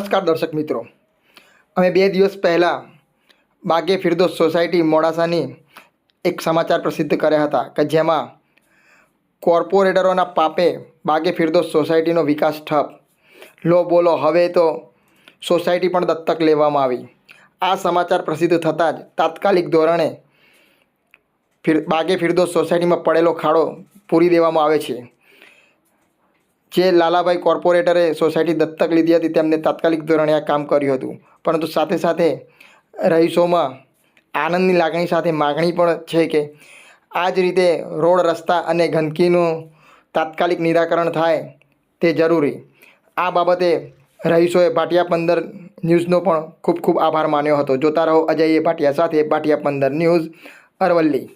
નમસ્કાર દર્શક મિત્રો. અમે બે દિવસ પહેલાં બાગે ફિરદોસ સોસાયટી મોડાસાની એક સમાચાર પ્રસિદ્ધ કર્યા હતા કે જેમાં કોર્પોરેટરોના પાપે બાગે ફિરદોસ સોસાયટીનો વિકાસ ઠપ. લો બોલો, હવે તો સોસાયટી પણ દત્તક લેવામાં આવી. આ સમાચાર પ્રસિદ્ધ થતાં જ તાત્કાલિક ધોરણે ફિર, બાગે ફિરદોસ સોસાયટીમાં પડેલો ખાડો પૂરી દેવામાં આવે છે. જે લાલાભાઈ કોર્પોરેટરે સોસાયટી દત્તક લીધી હતી, તેમને તાત્કાલિક ધોરણે આ કામ કર્યું હતું. પરંતુ સાથે સાથે રહીશોમાં આનંદની લાગણી સાથે માગણી પણ છે કે આ જ રીતે રોડ રસ્તા અને ગંદકીનું તાત્કાલિક નિરાકરણ થાય તે જરૂરી. આ બાબતે રહીશોએ ભાટિયા પંદર ન્યૂઝનો પણ ખૂબ ખૂબ આભાર માન્યો હતો. જોતા રહો અજય ભાટિયા સાથે, ભાટિયા પંદર ન્યૂઝ અરવલ્લી.